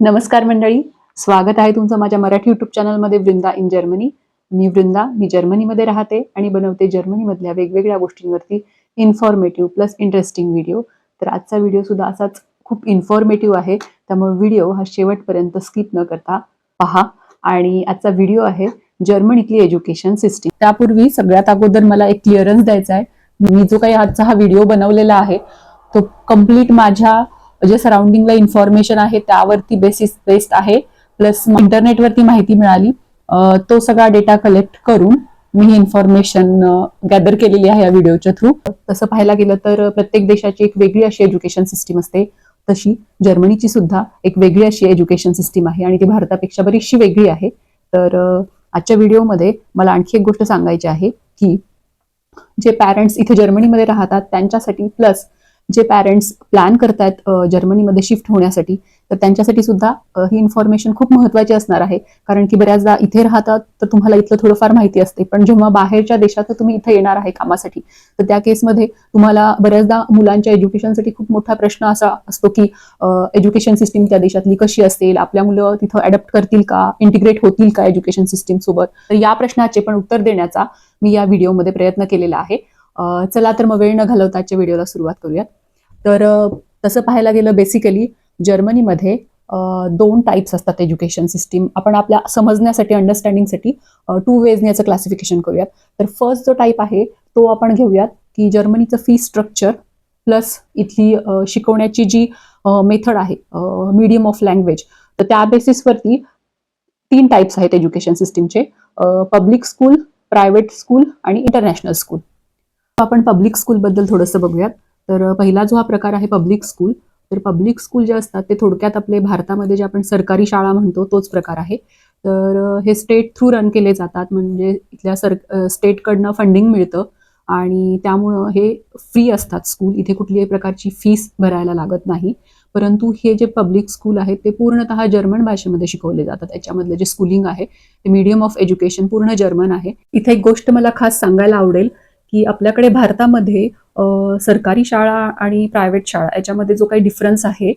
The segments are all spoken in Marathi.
नमस्कार मंडळी. स्वागत आहे तुमचं माझ्या मराठी युट्यूब चॅनलमध्ये वृंदा इन जर्मनी मी वृंदा मी जर्मनीमध्ये राहते आणि बनवते जर्मनीमधल्या वेगवेगळ्या गोष्टींवरती इन्फॉर्मेटिव्ह प्लस इंटरेस्टिंग व्हिडिओ तर आजचा व्हिडिओ सुद्धा असाच खूप इन्फॉर्मेटिव्ह आहे. त्यामुळे व्हिडिओ हा शेवटपर्यंत स्किप न करता पहा. आणि आजचा व्हिडिओ आहे जर्मनीतली एज्युकेशन सिस्टीम त्यापूर्वी सगळ्यात अगोदर मला एक क्लिअरन्स द्यायचा आहे. मी जो काही आजचा हा व्हिडिओ बनवलेला आहे तो कंप्लीट माझ्या जे सराउंडिंगला इन्फॉर्मेशन आहे त्यावरती बेसिस बेस्ड आहे. प्लस इंटरनेटवरती माहिती मिळाली. तो सगळा डेटा कलेक्ट करून मी ही इन्फॉर्मेशन गॅदर केलेली आहे या व्हिडिओच्या थ्रू तसं पाहायला गेलं तर प्रत्येक देशाची एक वेगळी अशी एज्युकेशन सिस्टीम असते. तशी जर्मनीची सुद्धा एक वेगळी अशी एज्युकेशन सिस्टीम आहे आणि ती भारतापेक्षा बरीचशी वेगळी आहे. तर आजच्या व्हिडिओमध्ये मला आणखी एक गोष्ट सांगायची आहे की जे पॅरेंट्स इथे जर्मनीमध्ये राहतात त्यांच्यासाठी प्लस जे पॅरेंट्स प्लॅन करतात जर्मनीमध्ये शिफ्ट होण्यासाठी तर त्यांच्यासाठी सुद्धा ही इन्फॉर्मेशन खूप महत्वाची असणार आहे. कारण की बऱ्याचदा इथे राहतात तर तुम्हाला इथलं थोडंफार माहिती असते. पण जेव्हा बाहेरच्या देशात तुम्ही इथे येणार आहे कामासाठी तर त्या केसमध्ये तुम्हाला बऱ्याचदा मुलांच्या एज्युकेशनसाठी खूप मोठा प्रश्न असा असतो की एज्युकेशन सिस्टीम त्या देशातली कशी असेल? आपल्या मुलं तिथं अडॅप्ट करतील का? इंटिग्रेट होतील का एज्युकेशन सिस्टीम सोबत? तर या प्रश्नाचे पण उत्तर देण्याचा मी या व्हिडिओमध्ये प्रयत्न केलेला आहे. चला तर मग वेळ न घालवता आजच्या व्हिडिओला सुरुवात करूयात. तर तसं पाहायला गेलं बेसिकली जर्मनीमध्ये दोन टाईप्स असतात एज्युकेशन सिस्टीम आपण आपल्या समजण्यासाठी अंडरस्टँडिंगसाठी टू वेजने याचं क्लासिफिकेशन करूयात. तर फर्स्ट जो टाईप आहे तो आपण घेऊयात की जर्मनीचं फी स्ट्रक्चर प्लस इथली शिकवण्याची जी मेथड आहे मीडियम ऑफ लँग्वेज तर त्या बेसिसवरती तीन टाईप्स आहेत एज्युकेशन सिस्टीमचे पब्लिक स्कूल प्रायव्हेट स्कूल आणि इंटरनॅशनल स्कूल आपण पब्लिक स्कूलबद्दल थोडंसं बघूयात. तर पहिला जो हा प्रकार आहे पब्लिक स्कूल तर पब्लिक स्कूल जे असतात ते थोडक्यात आपले भारतामध्ये जे आपण सरकारी शाळा म्हणतो तोच प्रकार आहे. तर हे स्टेट थ्रू रन केले जातात म्हणजे इथल्या सर स्टेटकडनं फंडिंग मिळतं आणि त्यामुळं हे फ्री असतात स्कूल इथे कुठल्याही प्रकारची फीस भरायला लागत नाही. परंतु हे जे पब्लिक स्कूल आहे ते पूर्णतः जर्मन भाषेमध्ये शिकवले जातात. याच्यामधलं जे स्कूलिंग आहे ते मीडियम ऑफ एज्युकेशन पूर्ण जर्मन आहे. इथे एक गोष्ट मला खास सांगायला आवडेल. की आपल्याकडे भारतामध्ये सरकारी शाळा आणि प्रायव्हेट शाळा याच्यामध्ये जो काही डिफरन्स आहे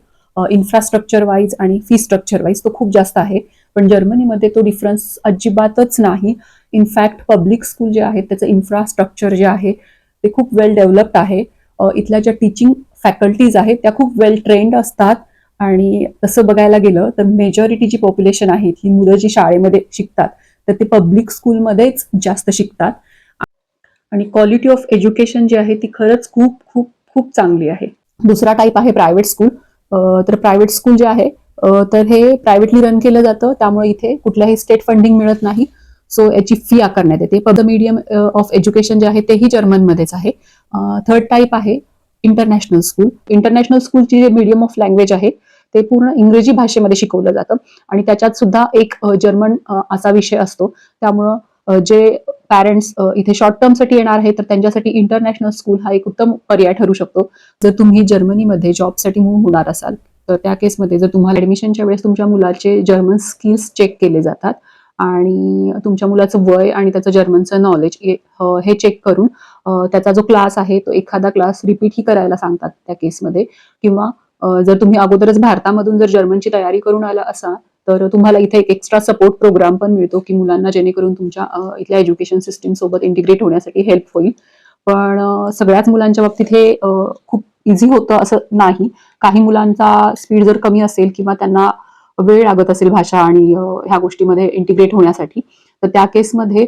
इन्फ्रास्ट्रक्चर वाईज आणि फी स्ट्रक्चर वाईज तो खूप जास्त आहे. पण जर्मनीमध्ये तो डिफरन्स अजिबातच नाही. इनफॅक्ट पब्लिक स्कूल जे आहे त्याचं इन्फ्रास्ट्रक्चर जे आहे ते खूप वेल डेव्हलप्ड आहे. इथल्या ज्या टीचिंग फॅकल्टीज आहेत त्या खूप वेल ट्रेंड असतात. आणि तसं बघायला गेलं तर मेजॉरिटी जी पॉप्युलेशन आहे इथली मुलं जी शाळेमध्ये शिकतात तर ते पब्लिक स्कूलमध्येच जास्त शिकतात. आणि क्वालिटी ऑफ एज्युकेशन जी आहे ती खरंच खूप खूप खूप चांगली आहे. दुसरा टाईप आहे प्रायव्हेट स्कूल तर प्रायव्हेट स्कूल जे आहे तर हे प्रायव्हेटली रन केलं जातं. त्यामुळे इथे कुठल्याही स्टेट फंडिंग मिळत नाही. सो याची फी आकारण्यात येते. पद मीडियम ऑफ एज्युकेशन जे आहे तेही जर्मनमध्येच आहे. थर्ड टाईप आहे इंटरनॅशनल स्कूल इंटरनॅशनल स्कूलची जे मीडियम ऑफ लँग्वेज आहे ते पूर्ण इंग्रजी भाषेमध्ये शिकवलं जातं. आणि त्याच्यात सुद्धा एक जर्मन असा विषय असतो. त्यामुळं जे पॅरेंट्स इथे शॉर्ट टर्मसाठी येणार आहे तर त्यांच्यासाठी इंटरनॅशनल स्कूल हा एक उत्तम पर्याय ठरू शकतो. जर तुम्ही जर्मनीमध्ये जॉबसाठी मूव्ह होणार असाल तर त्या केसमध्ये जर तुम्हाला ऍडमिशनच्या वेळेस तुमच्या मुलाचे जर्मन स्किल्स चेक केले जातात आणि तुमच्या मुलाचं वय आणि त्याचं जर्मनचं नॉलेज हे चेक करून त्याचा जो क्लास आहे तो एखादा क्लास रिपीटही करायला सांगतात त्या केसमध्ये किंवा जर तुम्ही अगोदरच भारतामधून जर जर्मनची तयारी करून आला असाल तर तुम्हाला इथे एक एक्स्ट्रा सपोर्ट प्रोग्राम पण मिळतो की मुलांना जेणेकरून तुमच्या इथल्या एज्युकेशन सिस्टीम सोबत इंटिग्रेट होण्यासाठी हेल्प होईल. पण सगळ्याच मुलांच्या बाबतीत हे खूप इझी होतं असं नाही. काही मुलांचा स्पीड जर कमी असेल किंवा त्यांना वेळ लागत असेल भाषा आणि ह्या गोष्टीमध्ये इंटिग्रेट होण्यासाठी तर त्या केसमध्ये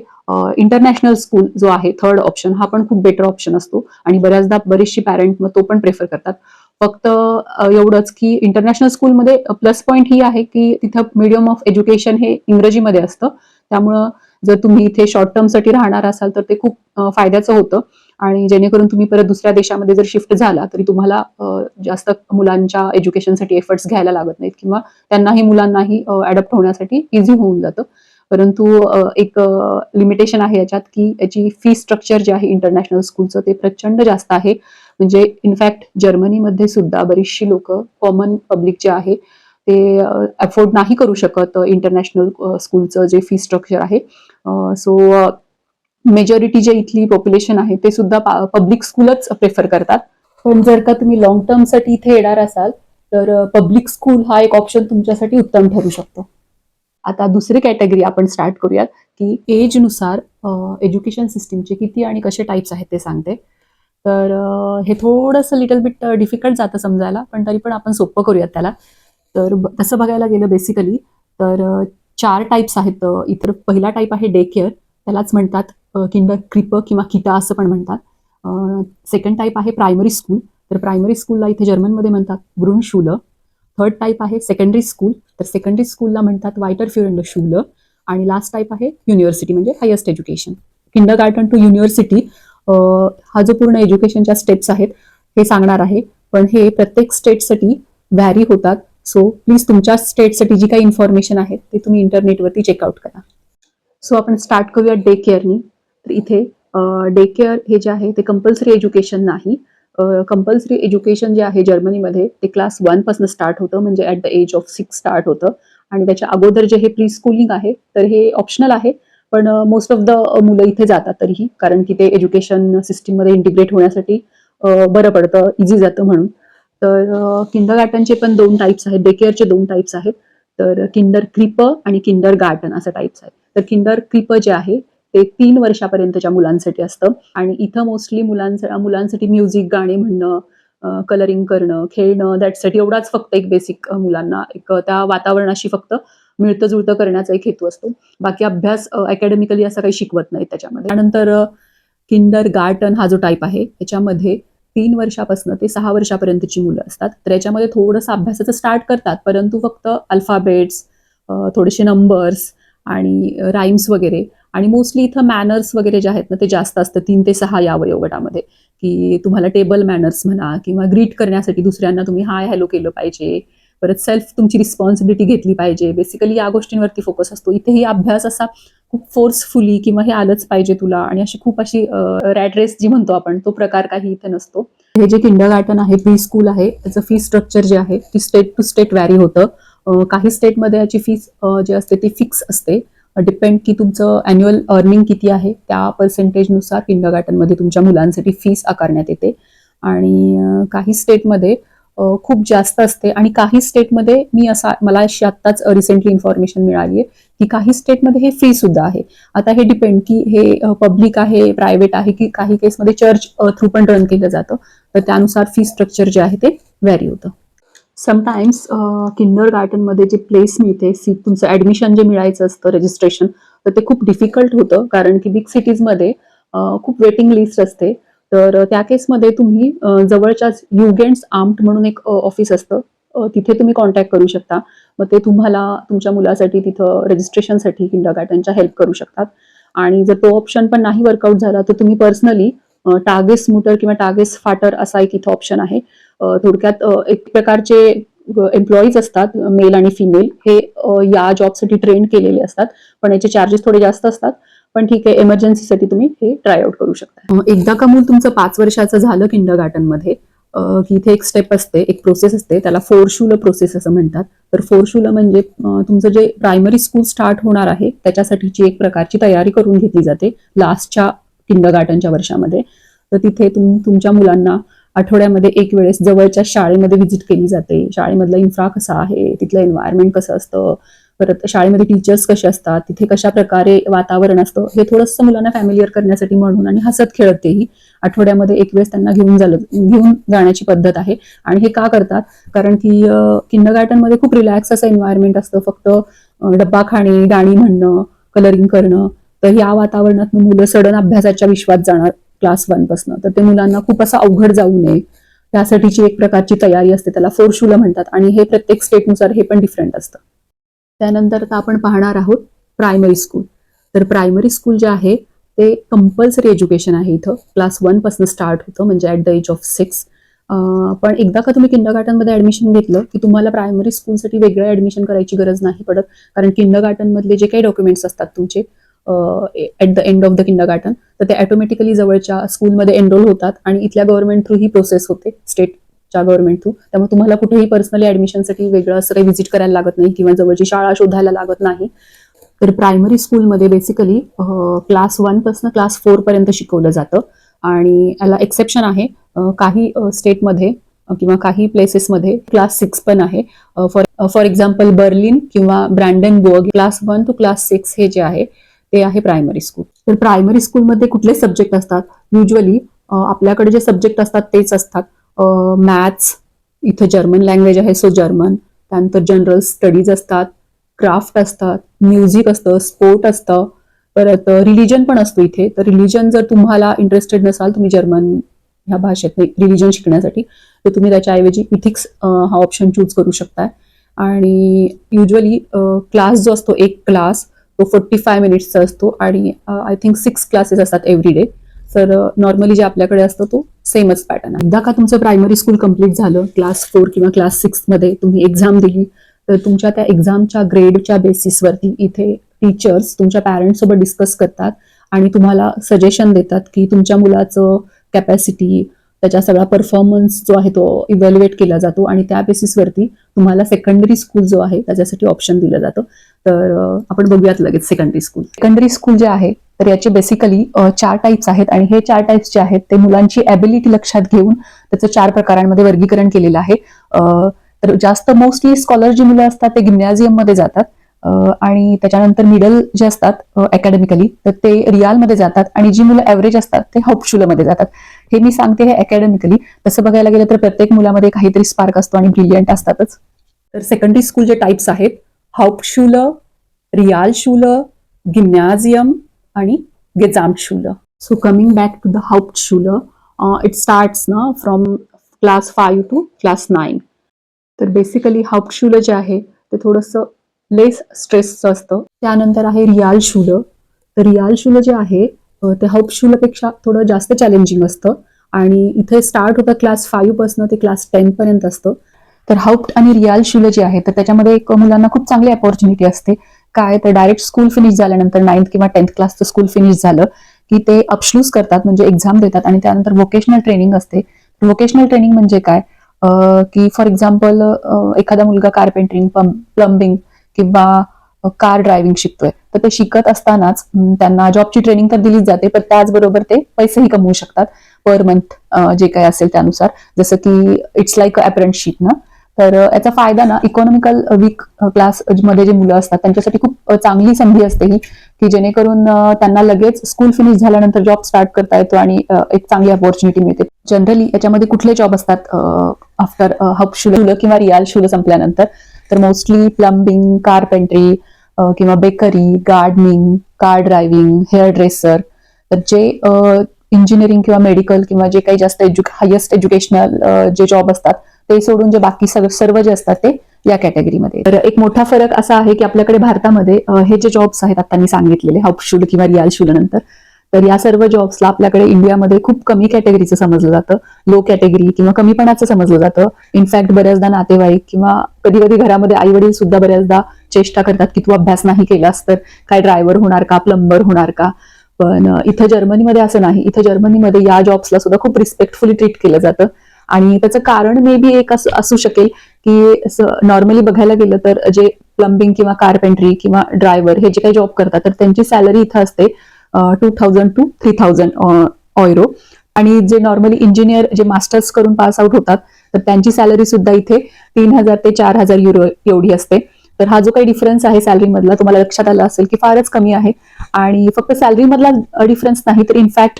इंटरनॅशनल स्कूल जो आहे थर्ड ऑप्शन हा पण खूप बेटर ऑप्शन असतो. आणि बऱ्याचदा बरेचशी पॅरेंट मग तो पण प्रेफर करतात. फक्त एवढंच की इंटरनॅशनल स्कूलमध्ये प्लस पॉईंट ही आहे की तिथं मीडियम ऑफ एज्युकेशन हे इंग्रजीमध्ये असतं. त्यामुळं जर तुम्ही इथे शॉर्ट टर्मसाठी राहणार असाल तर ते खूप फायद्याचं होतं. आणि जेणेकरून तुम्ही परत दुसऱ्या देशामध्ये जर शिफ्ट झाला तरी तुम्हाला जास्त मुलांच्या एज्युकेशनसाठी एफर्ट्स घ्यायला लागत नाहीत किंवा त्यांनाही मुलांनाही अडॉप्ट होण्यासाठी इझी होऊन जातं. परंतु एक लिमिटेशन आहे याच्यात की याची फी स्ट्रक्चर जे आहे इंटरनॅशनल स्कूलचं ते प्रचंड जास्त आहे. म्हणजे इनफॅक्ट जर्मनीमध्ये सुद्धा बरीचशी लोक कॉमन पब्लिक जे आहे ते अफोर्ड नाही करू शकत इंटरनॅशनल स्कूलचं जे फी स्ट्रक्चर आहे. सो मेजॉरिटी जे इथली पॉप्युलेशन आहे ते सुद्धा पब्लिक स्कूलच प्रेफर करतात. पण जर का तुम्ही लॉंग टर्मसाठी इथे येणार असाल तर पब्लिक स्कूल हा एक ऑप्शन तुमच्यासाठी उत्तम ठरू शकतो. आता दुसरी कॅटेगरी आपण स्टार्ट करूयात की एजनुसार एज्युकेशन सिस्टीमचे किती आणि कसे टाईप्स आहेत ते सांगते. तर हे थोडंसं लिटल बिट डिफिकल्ट जातं समजायला पण तरी पण आपण सोपं करूयात त्याला. तर तसं बघायला गेलं बेसिकली तर चार टाईप्स आहेत इतर पहिला टाईप आहे डे केअर त्यालाच म्हणतात किंडर क्रिप किंवा किटा असं पण म्हणतात. सेकंड टाईप आहे प्रायमरी स्कूल तर प्रायमरी स्कूलला इथे जर्मनमध्ये म्हणतात ब्रुन शुल थर्ड टाईप आहे सेकंडरी स्कूल तर सेकंडरी स्कूलला म्हणतात वायटर फ्युरंड शुल आणि लास्ट टाईप आहे युनिव्हर्सिटी म्हणजे highest education kindergarten to university हा जो पूर्ण एज्युकेशनच्या स्टेप्स आहेत हे सांगणार आहे. पण हे प्रत्येक स्टेटसाठी व्हॅरी होतात. सो प्लीज तुमच्या स्टेटसाठी जी काही इन्फॉर्मेशन आहे ते तुम्ही इंटरनेटवरती चेकआउट करा. सो आपण स्टार्ट करूया डे केअरनी तर इथे डे केअर हे जे आहे ते कंपल्सरी एज्युकेशन नाही. कंपल्सरी एज्युकेशन जे आहे जर्मनीमध्ये ते क्लास वनपासून स्टार्ट होतं. म्हणजे at the age of six start होतं. आणि त्याच्या अगोदर जे हे प्री स्कूलिंग आहे तर हे ऑप्शनल आहे. पण मोस्ट ऑफ द मुलं इथे जातात तरीही कारण की ते एज्युकेशन सिस्टीममध्ये इंटिग्रेट होण्यासाठी बरं पडतं इझी जातं म्हणून. तर किंडर गार्टनचे पण दोन टाईप्स आहेत डेकेअरचे दोन टाईप्स आहेत. तर किंडर क्रिप आणि किंडर गार्टन असं टाईप्स आहेत. तर किंडर क्रिप जे आहे ते तीन वर्षापर्यंतच्या मुलांसाठी असतं. आणि इथं मोस्टली मुलांचा मुलांसाठी म्युझिक गाणे म्हणणं कलरिंग करणं खेळणं दॅटसाठी एवढाच फक्त एक बेसिक मुलांना एक त्या वातावरणाशी फक्त मिळतं जुळतं करण्याचा एक हेतू असतो. बाकी अभ्यास अकॅडमिकली असं काही शिकवत नाही त्याच्यामध्ये. त्यानंतर किंडर गार्टन हा जो टाईप आहे त्याच्यामध्ये तीन वर्षापासून ते सहा वर्षापर्यंतची मुलं असतात. तर याच्यामध्ये थोडंसं अभ्यासाचं स्टार्ट करतात परंतु फक्त अल्फाबेट्स थोडेसे नंबर्स आणि राईम्स वगैरे. आणि मोस्टली इथं मॅनर्स वगैरे जे आहेत ना ते जास्त असतं तीन ते सहा या वयोगटामध्ये. की तुम्हाला टेबल मॅनर्स म्हणा किंवा ग्रीट करण्यासाठी दुसऱ्यांना तुम्ही हाय हॅलो केलं पाहिजे. परत सेल्फ तुमची रिस्पॉन्सिबिलिटी घेतली पाहिजे. बेसिकली या गोष्टींवरती फोकस असतो. इथेही अभ्यास असा खूप फोर्सफुली किंवा हे आलंच पाहिजे तुला. आणि अशी खूप अशी रॅड रेस जी म्हणतो आपण तो प्रकार काही इथे नसतो. हे जे किंडर गार्टन आहे प्री स्कूल आहे त्याचं फी स्ट्रक्चर जे आहे ती स्टेट टू स्टेट व्हॅरी होतं. काही स्टेटमध्ये याची फीस जी असते ती फिक्स असते. डिपेंड की तुमचं अॅन्युअल अर्निंग किती आहे त्या पर्सेंटेजनुसार किंडर गार्टनमध्ये तुमच्या मुलांसाठी फीस आकारण्यात येते. आणि काही स्टेटमध्ये खूप जास्त असते. आणि काही स्टेटमध्ये मी असा मला अशी आत्ताच रिसेंटली इन्फॉर्मेशन मिळाली आहे की काही स्टेटमध्ये हे फ्री सुद्धा आहे. आता हे डिपेंड की हे पब्लिक आहे प्रायव्हेट आहे की काही केसमध्ये चर्च थ्रू पण रन केलं जातं. तर त्यानुसार फी स्ट्रक्चर जे आहे ते व्हॅरी होतं. समटाईम्स किंडर गार्डनमध्ये जे प्लेस मिळते सीट तुमचं ॲडमिशन जे मिळायचं असतं रजिस्ट्रेशन तर ते खूप डिफिकल्ट होतं. कारण की बिग सिटीजमध्ये खूप वेटिंग लिस्ट असते. तर त्या केसमध्ये तुम्ही जवळच्याच युगेंट्स आर्म्ड म्हणून एक ऑफिस असतं. तिथे तुम्ही कॉन्टॅक्ट करू शकता. मग ते तुम्हाला तुमच्या मुलासाठी तिथं रजिस्ट्रेशनसाठी किंडर गार्डनच्या हेल्प करू शकतात. आणि जर तो ऑप्शन पण नाही वर्कआउट झाला तर तुम्ही पर्सनली टागेस मुटर किंवा टागेस फाटर असा एक इथं ऑप्शन आहे. थोडक्यात एक प्रकारचे एम्प्लॉईज असतात मेल आणि फिमेल हे या जॉबसाठी ट्रेन केलेले असतात. पण याचे चार्जेस थोडे जास्त असतात. पण ठीक आहे एमर्जन्सीसाठी तुम्ही हे ट्राय आउट करू शकता. एकदा का मूल तुमचं पाच वर्षाचं झालं किंडर गार्डनमध्ये की इथे एक स्टेप असते एक प्रोसेस असते त्याला फोरशूल प्रोसेस असं म्हणतात. तर फोरशूल म्हणजे तुमचं जे प्रायमरी स्कूल स्टार्ट होणार आहे त्याच्यासाठीची एक प्रकारची तयारी करून घेतली जाते लास्टच्या किंडर गार्डनच्या वर्षामध्ये. तर तिथे तुम तुमच्या मुलांना आठवड्यामध्ये एक वेळेस जवळच्या शाळेमध्ये व्हिजिट केली जाते. शाळेमधला इन्फ्रा कसा आहे तिथलं एन्व्हायरमेंट कसं असतं परत शाळेमध्ये टीचर्स कसे असतात तिथे कशा प्रकारे वातावरण असतं हे थोडंसं मुलांना फॅमिलियर करण्यासाठी म्हणून आणि हसत खेळत तेही आठवड्यामध्ये एक वेळेस त्यांना घेऊन झालं घेऊन जाण्याची पद्धत आहे. आणि हे का करतात? कारण की किंडर गार्डनमध्ये खूप रिलॅक्स असं एन्व्हायरमेंट असतं. फक्त डब्बा खाणे गाणी म्हणणं कलरिंग करणं तर या वातावरणात मुलं सडन अभ्यासाच्या विश्वात जाणार क्लास वन पासनं. तर ते मुलांना खूप असं अवघड जाऊ नये. त्यासाठीची एक प्रकारची तयारी असते त्याला फोरशुला म्हणतात. आणि हे प्रत्येक स्टेटनुसार हे पण डिफरंट असतं. त्यानंतर आता आपण पाहणार आहोत प्रायमरी स्कूल तर प्रायमरी स्कूल जे आहे ते कंपल्सरी एज्युकेशन आहे इथं. क्लास वनपासून स्टार्ट होतं म्हणजे at the age of six पण एकदा का तुम्ही किंडर गार्टनमध्ये ॲडमिशन घेतलं की तुम्हाला प्रायमरी स्कूलसाठी वेगळं ॲडमिशन करायची गरज नाही पडत. कारण किंडर गार्टनमधले जे काही डॉक्युमेंट्स असतात तुमचे at the end of the kindergarten तर ते ऑटोमॅटिकली जवळच्या स्कूलमध्ये एनरोल होतात आणि इथल्या गव्हर्नमेंट थ्रू ही प्रोसेस होते स्टेट च्या गव्हर्नमेंट थ्रू त्यामुळे तुम्हाला कुठेही पर्सनली ऍडमिशनसाठी वेगळं असं काही व्हिजिट करायला लागत नाही किंवा जवळची शाळा शोधायला लागत नाही. तर प्रायमरी स्कूलमध्ये बेसिकली क्लास वनपासून क्लास फोर पर्यंत शिकवलं जातं. आणि याला एक्सेप्शन आहे काही स्टेटमध्ये किंवा काही प्लेसेसमध्ये क्लास सिक्स पण आहे. फॉर फॉर एक्झाम्पल बर्लिन किंवा Brandenburg class one to class six हे जे आहे ते आहे प्रायमरी स्कूल तर प्रायमरी स्कूलमध्ये कुठले सब्जेक्ट असतात? युजली आपल्याकडे जे सब्जेक्ट असतात तेच असतात. मॅथ्स इथं जर्मन लँग्वेज आहे सो जर्मन त्यानंतर जनरल स्टडीज असतात क्राफ्ट असतात म्युझिक असतं स्पोर्ट असतं. परत रिलिजन पण असतो इथे. तर रिलिजन जर तुम्हाला इंटरेस्टेड नसाल तुम्ही जर्मन ह्या भाषेत रिलिजन शिकण्यासाठी तर तुम्ही त्याच्याऐवजी इथिक्स हा ऑप्शन चूज करू शकताय. आणि युजली क्लास जो असतो एक क्लास तो फोर्टी फाय मिनिट्सचा असतो. आणि आय थिंक सिक्स क्लासेस असतात एव्हरी डे तर नॉर्मली जे आपल्याकडे असतं तो सेमच पॅटर्न आहे. एकदा का तुमचं प्रायमरी स्कूल कंप्लीट झालं क्लास फोर किंवा क्लास सिक्समध्ये तुम्ही एक्झाम दिली तर तुमच्या त्या एक्झामच्या ग्रेडच्या बेसिसवरती इथे टीचर्स तुमच्या पॅरेंट्ससोबत डिस्कस करतात आणि तुम्हाला सजेशन देतात की तुमच्या मुलाचं कॅपॅसिटी त्याच्या सगळा परफॉर्मन्स जो आहे तो इव्हॅल्युएट केला जातो आणि त्या बेसिसवरती तुम्हाला सेकंडरी स्कूल जो आहे त्याच्यासाठी ऑप्शन दिलं जातं. तर आपण बघूयात लगेच सेकंडरी स्कूल सेकंडरी स्कूल जे आहे तर याचे बेसिकली चार टाईप्स आहेत आणि हे चार टाईप्स जे आहेत ते मुलांची ॲबिलिटी लक्षात घेऊन त्याचं चार प्रकारांमध्ये वर्गीकरण केलेलं आहे. तर जास्त मोस्टली स्कॉलर जी मुलं असतात ते गिम्नॅझियममध्ये जातात. आणि त्याच्यानंतर मिडल जे असतात अकॅडमिकली तर ते रियालमध्ये जातात आणि जी मुलं ॲव्हरेज असतात ते मध्ये जातात. हे मी सांगते हे अकॅडमिकली तसं बघायला गेलं तर प्रत्येक मुलामध्ये काहीतरी स्पार्क असतो आणि ब्रिलियंट असतातच. तर सेकंडरी स्कूल जे टाईप्स आहेत हाऊपशुल रियाल शुल गिम्नॅझियम आणि Gesamtschule so coming back to the Hauptschule it starts ना from class five to class nine तर बेसिकली हाऊपशुल जे आहे ते थोडंसं लेस स्ट्रेसचं असतं. त्यानंतर आहे रियाल शुल तर रियाल जे आहे ते हाऊपशुलपेक्षा थोडं जास्त चॅलेंजिंग असतं. आणि इथे स्टार्ट होतं क्लास फाईव्हपासनं ते क्लास टेनपर्यंत असतं. तर हाऊप्ट आणि रियाल शुल जे आहे तर त्याच्यामध्ये एक मुलांना खूप चांगली अपॉर्च्युनिटी असते. काय? तर डायरेक्ट स्कूल फिनिश झाल्यानंतर नाईन्थ किंवा टेन्थ क्लासचं स्कूल फिनिश झालं की ते अपश्लूज करतात म्हणजे एक्झाम देतात आणि त्यानंतर व्होकेशनल ट्रेनिंग असते. व्होकेशनल ट्रेनिंग म्हणजे काय? की फॉर एक्झाम्पल एखादा मुलगा कार्पेंटरिंग प्लंबिंग किंवा कार ड्रायव्हिंग शिकतोय. तर ते शिकत असतानाच त्यांना जॉबची ट्रेनिंग तर दिलीच जाते पण त्याचबरोबर ते पैसेही कमवू शकतात. पर मंथ जे काही असेल त्यानुसार. जसं की इट्स लाईक अप्रेंटशिप ना? तर याचा फायदा ना इकॉनॉमिकल वीक क्लासमध्ये जे मुलं असतात त्यांच्यासाठी खूप चांगली संधी असते ही की जेणेकरून त्यांना लगेच स्कूल फिनिश झाल्यानंतर जॉब स्टार्ट करता येतो आणि एक चांगली अपॉर्च्युनिटी मिळते. जनरली याच्यामध्ये कुठले जॉब असतात आफ्टर हब शुल किंवा रियाल शुल संपल्यानंतर? तर मोस्टली प्लंबिंग कारपेंट्री किंवा bakery gardening car driving hairdresser तर जे इंजिनिअरिंग किंवा मेडिकल किंवा जे काही जास्त एज्यु हायेस्ट एज्युकेशनल जे जॉब असतात ते सोडून जे बाकी सर्व सर्व जे असतात ते या कॅटेगरीमध्ये तर एक मोठा फरक असा आहे की आपल्याकडे भारतामध्ये हे जे जॉब्स आहेत आता मी सांगितलेले हाऊपशूल किंवा रियाल शूल नंतर तर या सर्व जॉब्सला आपल्याकडे इंडियामध्ये खूप कमी कॅटेगरीचं समजलं जातं. लो कॅटेगरी किंवा कमीपणाचं समजलं जातं. इनफॅक्ट बऱ्याचदा नातेवाईक किंवा कधी कधी घरामध्ये आई वडील सुद्धा बऱ्याचदा चेष्टा करतात की तू अभ्यास नाही केलास तर काय ड्रायव्हर होणार का प्लंबर होणार का? पण इथं जर्मनीमध्ये असं नाही. इथं जर्मनीमध्ये या जॉब्सला सुद्धा खूप रिस्पेक्टफुली ट्रीट केलं जातं. आणि त्याचं कारण मे बी एक असू शकेल की असं नॉर्मली बघायला गेलं तर जे प्लंबिंग किंवा कारपेंट्री किंवा ड्रायव्हर हे जे काही जॉब करतात तर त्यांची सॅलरी इथं असते two thousand two three thousand euro आणि जे नॉर्मली इंजिनियर जे मास्टर्स करून पास आउट होतात तर त्यांची सॅलरी सुद्धा इथे तीन हजार ते चार हजार युरो एवढी असते. तर हा जो काही डिफरन्स आहे सॅलरी मधला तुम्हाला लक्षात आला असेल की फारच कमी आहे. आणि फक्त सॅलरी मधला डिफरन्स नाही तर इनफॅक्ट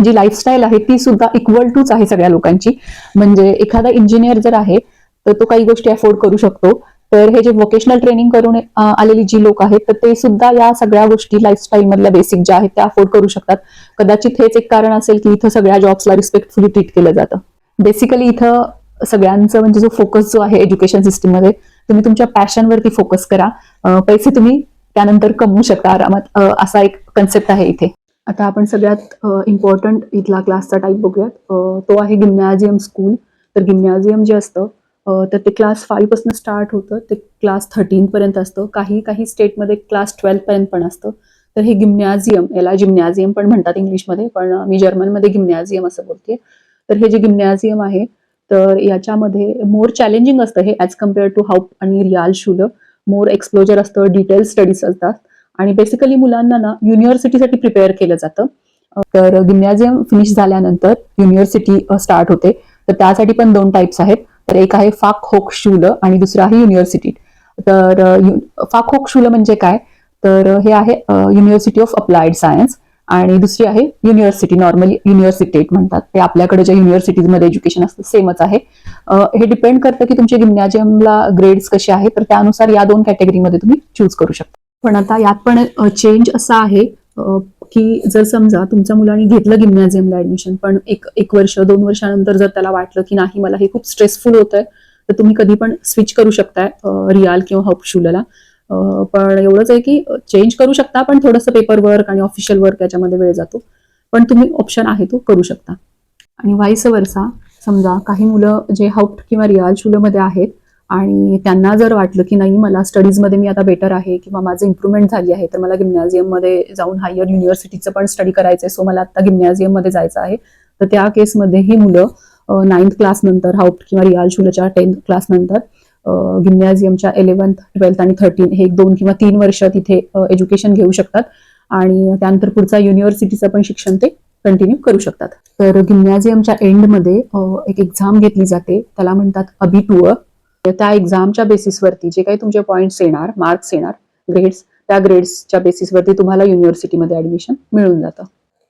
जी लाईफस्टाईल आहे ती सुद्धा इक्वल टूच आहे सगळ्या लोकांची. म्हणजे एखादा इंजिनियर जर आहे तर तो काही गोष्टी अफोर्ड करू शकतो. तर हे जे व्होकेशनल ट्रेनिंग करून आलेली जी लोक आहेत तर ते सुद्धा या सगळ्या गोष्टी लाईफस्टाईल मधल्या बेसिक ज्या आहेत त्या अफोर्ड करू शकतात. कदाचित हेच एक कारण असेल की इथं सगळ्या जॉब्सला रिस्पेक्टफुली ट्रीट केलं जातं. बेसिकली इथं सगळ्यांचं म्हणजे जो फोकस जो आहे एज्युकेशन सिस्टीममध्ये तुम्ही तुमच्या पॅशनवरती फोकस करा. पैसे तुम्ही त्यानंतर कमवू शकता आरामात. असा एक कन्सेप्ट आहे इथे. आता आपण सगळ्यात इम्पॉर्टंट इथला क्लासचा टाईप बघूयात. तो आहे गिम्नॅझियम स्कूल तर गिम्नॅझियम जे असतं तर ते क्लास फाईव्हपासून स्टार्ट होतं. ते क्लास थर्टीन पर्यंत असतं. काही काही स्टेटमध्ये क्लास ट्वेल्थपर्यंत पण असतं. तर हे गिम्नॅझियम याला जिम्नॅझियम पण म्हणतात इंग्लिशमध्ये पण मी जर्मनमध्ये गिम्नॅझियम असं बोलते तर हे जे गिम्नॅझियम आहे तर याच्यामध्ये मोर चॅलेंजिंग असतं हे ॲज कंपेअर टू हाऊप आणि रियाल शुल मोर एक्सप्लोजर असतं डिटेल स्टडीज असतात. आणि बेसिकली मुलांना ना युनिव्हर्सिटीसाठी प्रिपेअर केलं जातं. तर गिम्नॅझियम फिनिश झाल्यानंतर युनिव्हर्सिटी स्टार्ट होते. तर त्यासाठी पण दोन टाईप्स आहेत. तर एक आहे फाक होक शूल आणि दुसरं आहे युनिव्हर्सिटी तर फाक होक शूल म्हणजे काय? तर हे आहे युनिव्हर्सिटी ऑफ अप्लाइड सायन्स आणि दुसरी आहे युनिव्हर्सिटी नॉर्मली युनिव्हर्सिटेट म्हणतात. ते आपल्याकडे ज्या युनिव्हर्सिटीजमध्ये एज्युकेशन असतं सेमच आहे. हे डिपेंड करतं की तुमच्या गिम्नॅजियमला ग्रेड्स कसे आहेत तर त्यानुसार या दोन कॅटेगरीमध्ये तुम्ही चूज करू शकता. पण आता यात पण चेंज असा आहे की जर समजा तुमच्या मुलांनी घेतलं गिम्नॅझियमला ऍडमिशन पण एक एक वर्ष दोन वर्षानंतर जर त्याला वाटलं की नाही मला हे खूप स्ट्रेसफुल होत आहे तर तुम्ही कधी पण स्विच करू शकताय रियाल किंवा हॉपशुलला. पण एवढंच आहे की चेंज करू शकता पण थोडंसं पेपर वर्क आणि ऑफिशियल वर्क याच्यामध्ये वेळ जातो. पण तुम्ही ऑप्शन आहे तो करू शकता. आणि वाईस वर्षा समजा काही मुलं जे हौप्ट किंवा रियाल शुलमध्ये आहेत आणि त्यांना जर वाटलं की नाही मला स्टडीजमध्ये मी आता बेटर आहे किंवा माझं इम्प्रुव्हमेंट झाली आहे तर मला गिम्नॅझियममध्ये जाऊन हायर युनिव्हर्सिटीचं पण स्टडी करायचं आहे सो मला आता गिम्नॅझियममध्ये जायचं आहे. तर त्या केसमध्ये ही मुलं नाईन्थ क्लास नंतर हाऊट किंवा रियाल शुलच्या टेन्थ क्लास नंतर गिम्नॅझियमच्या इलेव्हन्थ ट्वेल्थ आणि थर्टीन हे एक दोन किंवा तीन वर्ष तिथे एज्युकेशन घेऊ शकतात. आणि त्यानंतर पुढचा युनिव्हर्सिटीचं पण शिक्षण ते कंटिन्यू करू शकतात. तर गिम्नॅझियमच्या एंडमध्ये एक एक्झाम घेतली जाते. त्याला म्हणतात अभिटूअ त्या एक्झामच्या बेसिसवरती जे काही तुमचे पॉईंट्स येणार मार्क्स येणार ग्रेड्स त्या ग्रेड्सच्या बेसिसवरती तुम्हाला युनिव्हर्सिटीमध्ये ऍडमिशन मिळून जातं.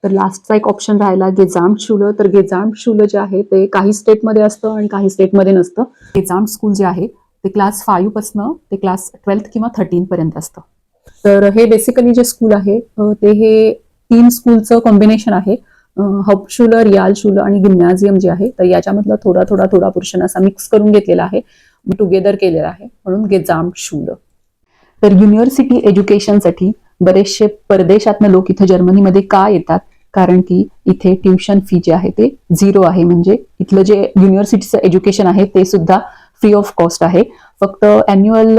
तर लास्टचा एक ऑप्शन राहिला गेजाम शुलं तर गेजाम शुलं जे आहे ते काही स्टेटमध्ये असतं आणि काही स्टेटमध्ये नसतं. गेजाम स्कूल जे आहे ते क्लास फाईव्ह पासनं ते क्लास ट्वेल्थ किंवा थर्टीन पर्यंत असतं. तर हे बेसिकली जे स्कूल आहे ते हे तीन स्कूलचं कॉम्बिनेशन आहे. हपशुलर रियाल शुल आणि गिम्नॅझियम जे आहे तर याच्यामधला थोडा थोडा थोडा पोर्शन असा मिक्स करून घेतलेला आहे. टुगेदर केलेला आहे. म्हणून गेजाम शूल तर युनिव्हर्सिटी एज्युकेशनसाठी बरेचसे परदेशातनं लोक इथं जर्मनीमध्ये का येतात? कारण की इथे ट्युशन फी जे आहे ते झिरो आहे. म्हणजे इथलं जे युनिव्हर्सिटीचं एज्युकेशन आहे ते सुद्धा फ्री ऑफ कॉस्ट आहे. फक्त अॅन्युअल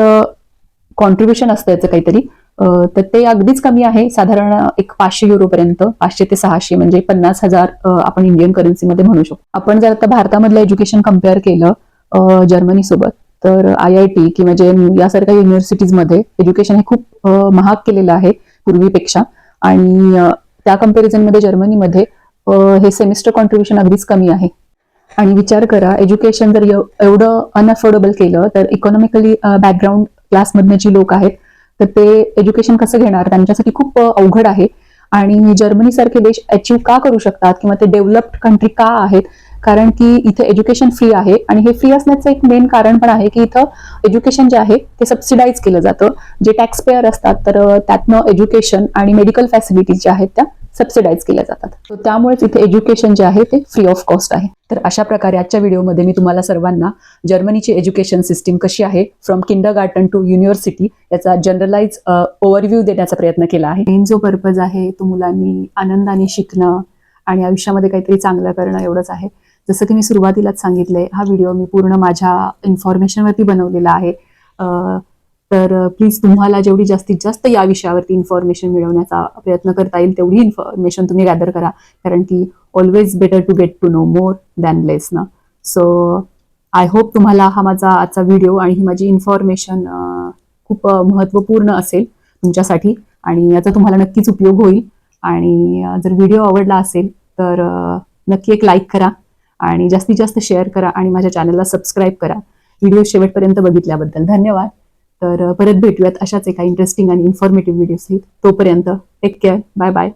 कॉन्ट्रीब्युशन असतं याचं काहीतरी. तर ते अगदीच कमी आहे. साधारण एक पाचशे युरोपर्यंत पाचशे ते सहाशे म्हणजे पन्नास हजार आपण इंडियन करन्सीमध्ये म्हणू शकतो. आपण जर आता भारतामधलं एज्युकेशन कंपेअर केलं जर्मनी सोबत तर आय आय टी किंवा जे यासारख्या युनिव्हर्सिटीजमध्ये एज्युकेशन हे खूप महाग केलेलं आहे पूर्वीपेक्षा. आणि त्या कम्पॅरिझनमध्ये जर्मनीमध्ये हे सेमिस्टर कॉन्ट्रीब्युशन अगदीच कमी आहे. आणि विचार करा एज्युकेशन जर एवढं अनअफोर्डेबल केलं तर इकॉनॉमिकली बॅकग्राऊंड क्लासमधनं जी लोक आहेत तर ते एज्युकेशन कसं घेणार? त्यांच्यासाठी खूप अवघड आहे. आणि जर्मनी सारखे देश अचीव का करू शकतात? किंवा ते डेव्हलप्ड कंट्री का आहेत? कारण की इथे एज्युकेशन फ्री आहे. आणि हे फ्री असण्याचं एक मेन कारण पण आहे की इथं एज्युकेशन जे आहे ते सबसिडाईज केलं जातं. जे टॅक्स पेअर असतात तर त्यातनं एज्युकेशन आणि मेडिकल फॅसिलिटीज ज्या आहेत त्या सबसिडाईज केल्या जातात. तर त्यामुळेच इथे एज्युकेशन जे आहे ते फ्री ऑफ कॉस्ट आहे. तर अशा प्रकारे आजच्या व्हिडिओमध्ये मी तुम्हाला सर्वांना जर्मनीची एज्युकेशन सिस्टीम कशी आहे from kindergarten to university याचा जनरलाइज ओव्हरव्ह्यू देण्याचा प्रयत्न केला आहे. मेन जो पर्पज आहे तो मुलांनी आनंदाने शिकणं आणि आयुष्यामध्ये काहीतरी चांगलं करणं एवढंच आहे. जसं की मी सुरुवातीलाच सांगितलंय हा व्हिडिओ मी पूर्ण माझ्या इन्फॉर्मेशनवरती बनवलेला आहे. तर प्लीज तुम्हाला जेवढी जास्तीत जास्त या विषयावरती इन्फॉर्मेशन मिळवण्याचा प्रयत्न करता येईल तेवढी इन्फॉर्मेशन तुम्ही गॅदर करा. कारण की always better to get to know more than less ना. सो आय होप तुम्हाला हा माझा आजचा व्हिडिओ आणि ही माझी इन्फॉर्मेशन खूप महत्त्वपूर्ण असेल तुमच्यासाठी. आणि याचा तुम्हाला नक्कीच उपयोग होईल. आणि जर व्हिडिओ आवडला असेल तर नक्की एक लाईक करा. आणि जास्तीत जास्त शेअर करा आणि माझ्या चॅनलला सबस्क्राईब करा. व्हिडिओ शेवटपर्यंत बघितल्याबद्दल धन्यवाद. तर परत भेटूयात अशाच एका इंटरेस्टिंग आणि इन्फॉर्मेटिव्ह व्हिडिओ तोपर्यंत टेक केअर बाय बाय